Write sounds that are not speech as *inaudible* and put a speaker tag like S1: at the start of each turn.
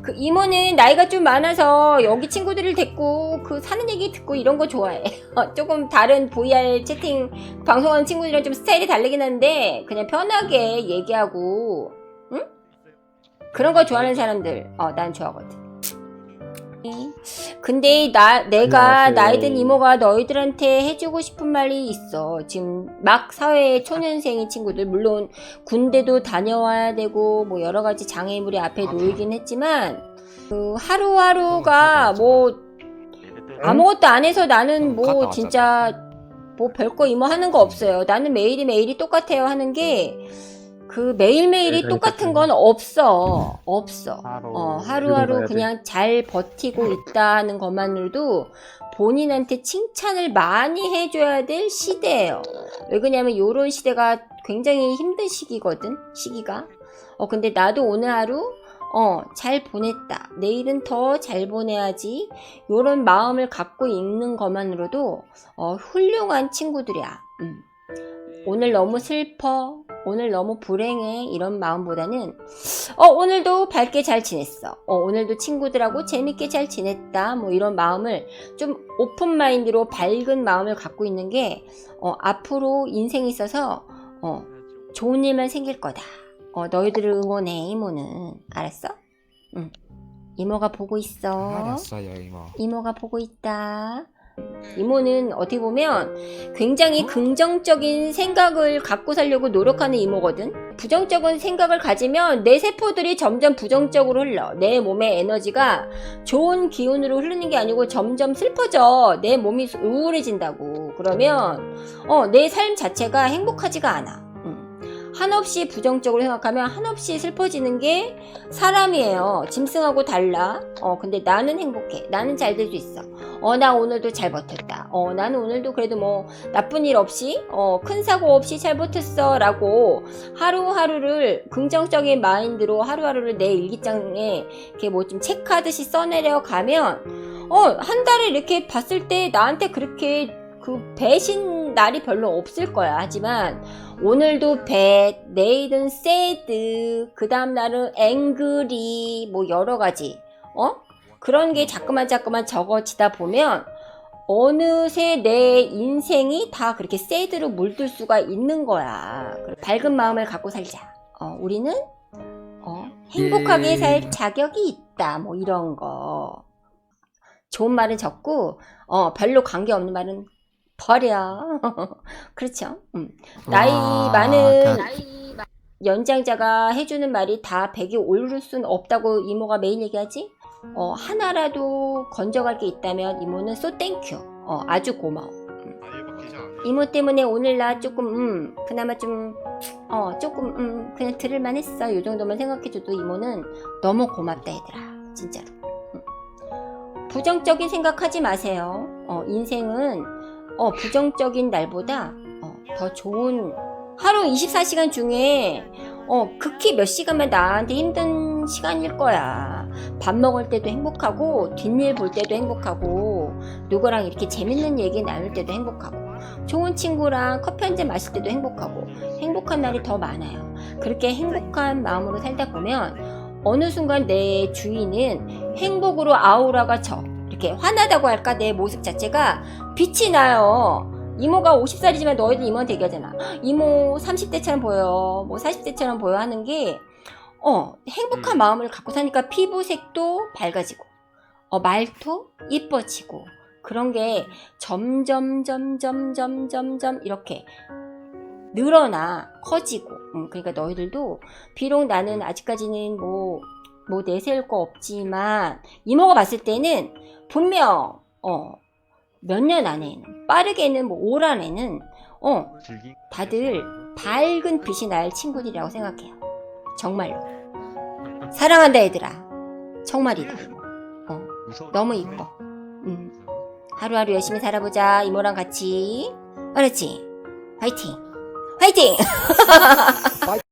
S1: 그 이모는 나이가 좀 많아서 여기 친구들을 데리고 그 사는 얘기 듣고 이런 거 좋아해. *laughs* 어, 조금 다른 VR 채팅 방송하는 친구들이랑 좀 스타일이 다르긴 한데 그냥 편하게 얘기하고 응? 그런 거 좋아하는 사람들 어 난 좋아하거든. 근데 나 내가
S2: 안녕하세요.
S1: 나이 든 이모가 너희들한테 해주고 싶은 말이 있어. 지금 막 사회의 초년생인 친구들 물론 군대도 다녀와야 되고 뭐 여러 가지 장애물이 앞에 놓이긴 했지만 그 하루하루가 뭐 아무것도 안 해서 나는
S2: 갔다
S1: 뭐. 진짜 뭐 별거 이모 하는 거 없어요. 나는 매일이 매일이 똑같아요 하는 게 그 매일매일이
S2: 네,
S1: 똑같은 건 없어. 없어.
S2: 하루,
S1: 어, 하루하루. 그냥 잘 버티고 있다는 것만으로도 본인한테 칭찬을 많이 해줘야 될 시대예요. 왜 그러냐면 요런 시대가 굉장히 힘든 시기거든, 시기가. 어, 근데 나도 오늘 하루, 어, 잘 보냈다. 내일은 더 잘 보내야지. 요런 마음을 갖고 있는 것만으로도, 어, 훌륭한 친구들이야. 음. 오늘 너무 슬퍼. 오늘 너무 불행해. 이런 마음보다는, 어, 오늘도 밝게 잘 지냈어. 어, 오늘도 친구들하고 재밌게 잘 지냈다. 뭐 이런 마음을 좀 오픈 마인드로 밝은 마음을 갖고 있는 게, 어, 앞으로 인생에 있어서, 어, 좋은 일만 생길 거다. 어, 너희들을 응원해, 이모는. 알았어? 응. 이모가 보고 있어.
S2: 알았어요 이모.
S1: 이모가 보고 있다. 이모는 어떻게 보면 굉장히 긍정적인 생각을 갖고 살려고 노력하는 이모거든. 부정적인 생각을 가지면 내 세포들이 점점 부정적으로 흘러. 내 몸의 에너지가 좋은 기운으로 흐르는 게 아니고 점점 슬퍼져. 내 몸이 우울해진다고. 그러면 어, 내 삶 자체가 행복하지가 않아. 음. 한없이 부정적으로 생각하면 한없이 슬퍼지는 게 사람이에요. 짐승하고 달라. 어, 근데 나는 행복해. 나는 잘 될 수 있어. 어, 나 오늘도 잘 버텼다. 어, 나는 오늘도 그래도 뭐 나쁜 일 없이, 어, 큰 사고 없이 잘 버텼어. 라고 하루하루를 긍정적인 마인드로 하루하루를 내 일기장에 이렇게 뭐 좀 체크하듯이 써내려 가면, 어, 한 달에 이렇게 봤을 때 나한테 그렇게 그 배신 날이 별로 없을 거야. 하지만 오늘도 bad, 내일은 sad, 그 다음 날은 angry, 뭐 여러 가지, 어? 그런 게 자꾸만 자꾸만 적어지다 보면 어느새 내 인생이 다 그렇게 새드로 물들 수가 있는 거야. 밝은 마음을 갖고 살자. 어, 우리는 어, 행복하게
S2: 예.
S1: 살 자격이 있다. 뭐 이런 거. 좋은 말은 적고 어, 별로 관계 없는 말은 버려. *laughs* 그렇죠. 음. 나이
S2: 와,
S1: 많은
S2: 다-
S1: 연장자가 해주는 말이 다 100이 오를 순 없다고 이모가 매일 얘기하지? 어, 하나라도 건져갈 게 있다면 이모는 so thank you. 어, 아주 고마워. 이모 때문에 오늘 나 조금, 음, 그나마 좀, 어, 조금, 음, 그냥 들을만 했어. 요 정도만 생각해줘도 이모는 너무 고맙다, 얘들아. 진짜로. 음. 부정적인 생각하지 마세요. 어, 인생은, 어, 부정적인 날보다, 어, 더 좋은, 하루 24시간 중에, 어, 극히 몇 시간만 나한테 힘든 시간일 거야. 밥 먹을 때도 행복하고, 뒷일 볼 때도 행복하고, 누구랑 이렇게 재밌는 얘기 나눌 때도 행복하고, 좋은 친구랑 커피 한 잔 마실 때도 행복하고, 행복한 날이 더 많아요. 그렇게 행복한 마음으로 살다 보면, 어느 순간 내 주위는 행복으로 아우라가 져. 이렇게 화나다고 할까? 내 모습 자체가 빛이 나요. 이모가 50살이지만 너희들 이모한테 얘기하잖아. 이모 30대처럼 보여. 뭐 40대처럼 보여 하는 게, 어, 행복한 마음을 갖고 사니까 피부색도 밝아지고, 어, 말도 이뻐지고, 그런 게 점점, 점점, 점점, 점 이렇게 늘어나, 커지고. 음, 그러니까 너희들도, 비록 나는 아직까지는 뭐, 뭐 내세울 거 없지만, 이모가 봤을 때는 분명, 어, 몇 년 안에는, 빠르게는 뭐올 안에는, 어, 다들 밝은 빛이 날 친구들이라고 생각해요. 정말로. 사랑한다, 얘들아. 정말이다. 어, 너무 이뻐. 음. 하루하루 열심히 살아보자, 이모랑 같이. 알았지? 화이팅! 화이팅! *laughs*